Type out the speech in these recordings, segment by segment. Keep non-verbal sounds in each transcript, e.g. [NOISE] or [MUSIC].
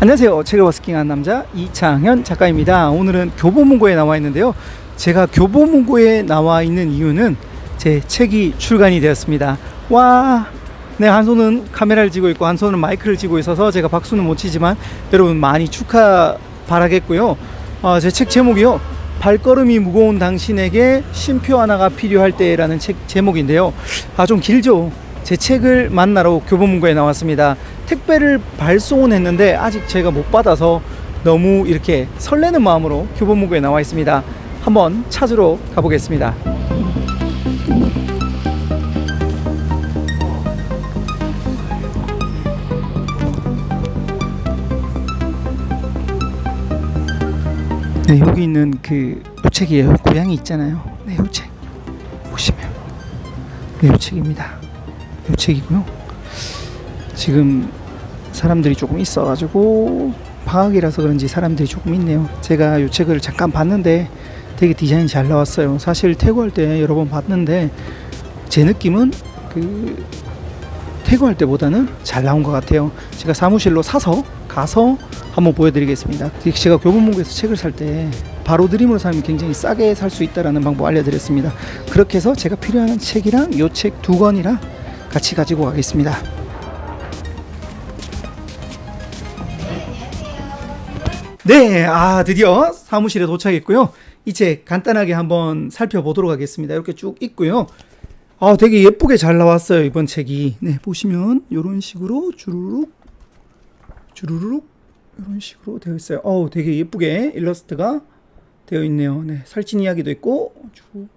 안녕하세요. 책을 버스킹한 남자 이창현 작가입니다. 오늘은 교보문고에 나와 있는데요. 제가 교보문고에 나와 있는 이유는 제 책이 출간이 되었습니다. 와, 네, 한 손은 카메라를 쥐고 있고 한 손은 마이크를 쥐고 있어서 제가 박수는 못 치지만 여러분 많이 축하 바라겠고요. 어, 제 책 제목이요. 발걸음이 무거운 당신에게 쉼표 하나가 필요할 때라는 책 제목인데요. 아, 좀 길죠. 제 책을 만나러 교보문고에 나왔습니다. 택배를 발송은 했는데 아직 제가 못 받아서 너무 이렇게 설레는 마음으로 교보문고에 나와 있습니다. 한번 찾으러 가보겠습니다. 네, 여기 있는 그 요책이에요. 고양이 있잖아요. 네, 요책. 보시면. 네, 요책입니다. 요책이고요. 지금 사람들이 조금 있어가지고 방학이라서 그런지 사람들이 조금 있네요. 제가 요 책을 잠깐 봤는데 되게 디자인 잘 나왔어요. 사실 퇴고할 때 여러 번 봤는데 제 느낌은 그 퇴고할 때보다는 잘 나온 것 같아요. 제가 사무실로 사서 가서 한번 보여드리겠습니다. 제가 교보문고에서 책을 살 때 바로 드림으로 사면 굉장히 싸게 살 수 있다라는 방법 알려드렸습니다. 그렇게 해서 제가 필요한 책이랑 요책두 권이랑 같이 가지고 가겠습니다. 네, 아 드디어 사무실에 도착했고요. 이책 간단하게 한번 살펴보도록 하겠습니다. 이렇게 쭉 있고요. 아, 되게 예쁘게 잘 나왔어요 이번 책이. 네, 보시면 이런 식으로 주르륵 주르륵 이런 식으로 되어 있어요. 어우, 되게 예쁘게 일러스트가 되어 있네요. 네, 살찐 이야기도 있고 쭉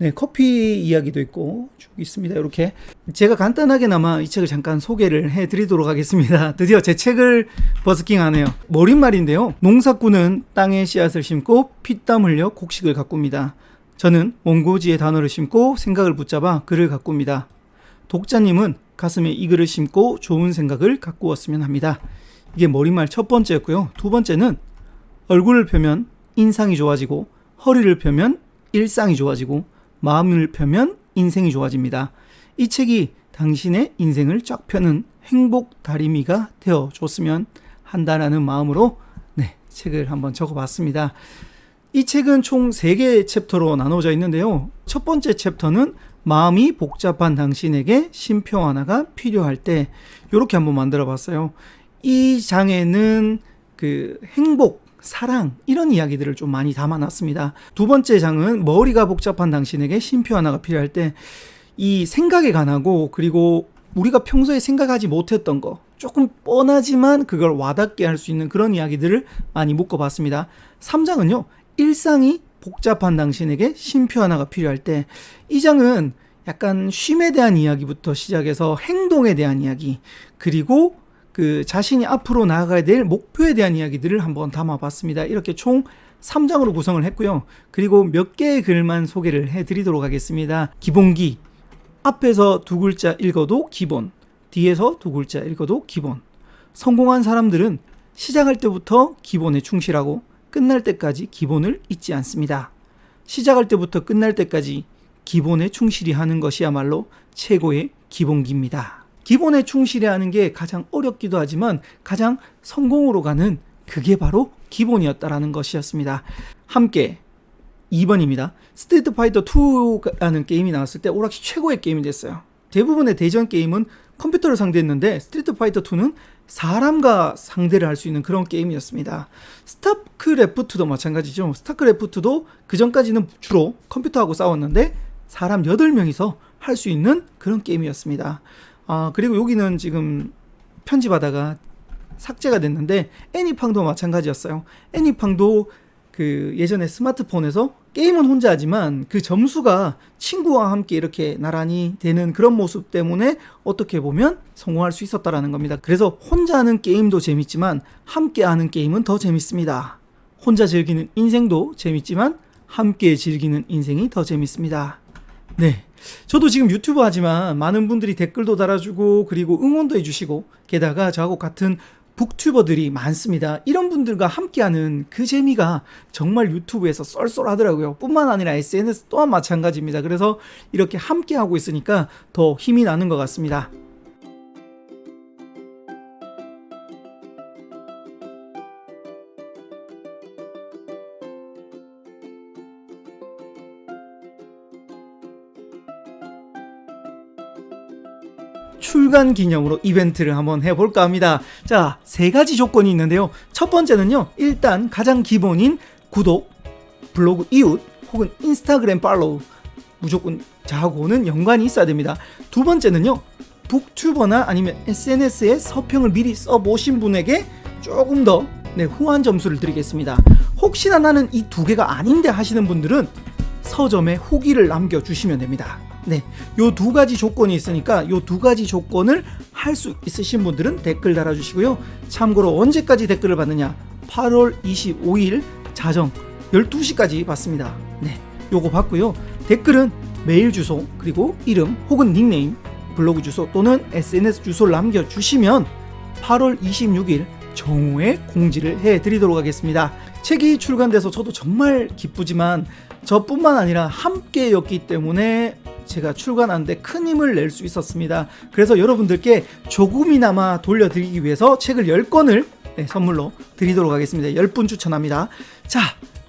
네, 커피 이야기도 있고 쭉 있습니다. 이렇게 제가 간단하게나마 이 책을 잠깐 소개를 해드리도록 하겠습니다. [LAUGHS] 드디어 제 책을 버스킹하네요. 머릿말인데요. 농사꾼은 땅에 씨앗을 심고 피땀 흘려 곡식을 가꿉니다. 저는 원고지의 단어를 심고 생각을 붙잡아 글을 가꿉니다. 독자님은 가슴에 이 글을 심고 좋은 생각을 가꾸었으면 합니다. 이게 머릿말 첫 번째였고요. 두 번째는 얼굴을 펴면 인상이 좋아지고 허리를 펴면 일상이 좋아지고 마음을 펴면 인생이 좋아집니다. 이 책이 당신의 인생을 쫙 펴는 행복 다리미가 되어 줬으면 한다라는 마음으로 네, 책을 한번 적어 봤습니다. 이 책은 총 3개의 챕터로 나눠져 있는데요. 첫 번째 챕터는 마음이 복잡한 당신에게 쉼표 하나가 필요할 때 이렇게 한번 만들어 봤어요. 이 장에는 그 행복, 사랑 이런 이야기들을 좀 많이 담아놨습니다. 두 번째 장은 머리가 복잡한 당신에게 쉼표 하나가 필요할 때 이 생각에 관하고 그리고 우리가 평소에 생각하지 못했던 거 조금 뻔하지만 그걸 와닿게 할 수 있는 그런 이야기들을 많이 묶어봤습니다. 3장은요 일상이 복잡한 당신에게 쉼표 하나가 필요할 때 이 장은 약간 쉼에 대한 이야기부터 시작해서 행동에 대한 이야기 그리고 그 자신이 앞으로 나아가야 될 목표에 대한 이야기들을 한번 담아봤습니다. 이렇게 총 3장으로 구성을 했고요. 그리고 몇 개의 글만 소개를 해드리도록 하겠습니다. 기본기. 앞에서 두 글자 읽어도 기본. 뒤에서 두 글자 읽어도 기본. 성공한 사람들은 시작할 때부터 기본에 충실하고 끝날 때까지 기본을 잊지 않습니다. 시작할 때부터 끝날 때까지 기본에 충실히 하는 것이야말로 최고의 기본기입니다. 기본에 충실히 하는 게 가장 어렵기도 하지만 가장 성공으로 가는 그게 바로 기본이었다라는 것이었습니다. 함께 2번입니다. 스트리트 파이터 2라는 게임이 나왔을 때 오락실 최고의 게임이 됐어요. 대부분의 대전 게임은 컴퓨터를 상대했는데 스트리트 파이터 2는 사람과 상대를 할 수 있는 그런 게임이었습니다. 스타크래프트도 마찬가지죠. 스타크래프트도 그 전까지는 주로 컴퓨터하고 싸웠는데 사람 8명이서 할 수 있는 그런 게임이었습니다. 아, 그리고 여기는 지금 편집하다가 삭제가 됐는데 애니팡도 마찬가지였어요. 애니팡도 그 예전에 스마트폰에서 게임은 혼자 하지만 그 점수가 친구와 함께 이렇게 나란히 되는 그런 모습 때문에 어떻게 보면 성공할 수 있었다라는 겁니다. 그래서 혼자 하는 게임도 재밌지만 함께 하는 게임은 더 재밌습니다. 혼자 즐기는 인생도 재밌지만 함께 즐기는 인생이 더 재밌습니다. 네. 저도 지금 유튜브 하지만 많은 분들이 댓글도 달아주고 그리고 응원도 해주시고 게다가 저하고 같은 북튜버들이 많습니다. 이런 분들과 함께하는 그 재미가 정말 유튜브에서 쏠쏠하더라고요. 뿐만 아니라 SNS 또한 마찬가지입니다. 그래서 이렇게 함께하고 있으니까 더 힘이 나는 것 같습니다. 출간 기념으로 이벤트를 한번 해볼까 합니다. 자, 세 가지 조건이 있는데요. 첫 번째는요, 일단 가장 기본인 구독, 블로그 이웃, 혹은 인스타그램 팔로우 무조건 저하고는 연관이 있어야 됩니다. 두 번째는요, 북튜버나 아니면 SNS에 서평을 미리 써보신 분에게 조금 더 네, 후한 점수를 드리겠습니다. 혹시나 나는 이 두 개가 아닌데 하시는 분들은 서점에 후기를 남겨주시면 됩니다. 네, 요 두 가지 조건이 있으니까 요 두 가지 조건을 할 수 있으신 분들은 댓글 달아주시고요. 참고로 언제까지 댓글을 받느냐? 8월 25일 자정 12시까지 받습니다. 네, 요거 받고요. 댓글은 메일 주소 그리고 이름 혹은 닉네임, 블로그 주소 또는 SNS 주소를 남겨주시면 8월 26일 정오에 공지를 해드리도록 하겠습니다. 책이 출간돼서 저도 정말 기쁘지만 저뿐만 아니라 함께였기 때문에 제가 출간하는데 큰 힘을 낼 수 있었습니다. 그래서 여러분들께 조금이나마 돌려드리기 위해서 책을 10권을 네, 선물로 드리도록 하겠습니다. 10분 추천합니다. 자,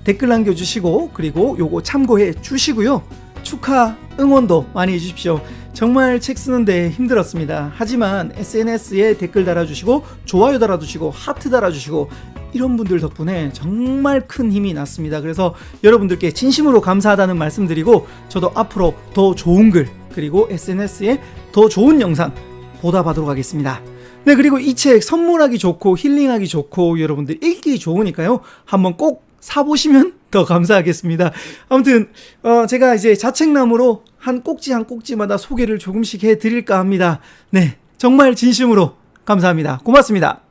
댓글 남겨주시고 그리고 요거 참고해 주시고요. 축하 응원도 많이 해주십시오. 정말 책 쓰는데 힘들었습니다. 하지만 SNS에 댓글 달아주시고 좋아요 달아주시고 하트 달아주시고 이런 분들 덕분에 정말 큰 힘이 났습니다. 그래서 여러분들께 진심으로 감사하다는 말씀드리고 저도 앞으로 더 좋은 글 그리고 SNS에 더 좋은 영상 보답하도록 하겠습니다. 네 그리고 이 책 선물하기 좋고 힐링하기 좋고 여러분들 읽기 좋으니까요 한번 꼭 사보시면 더 감사하겠습니다. 아무튼 어, 제가 이제 자책나무로 한 꼭지 한 꼭지마다 소개를 조금씩 해드릴까 합니다. 네 정말 진심으로 감사합니다. 고맙습니다.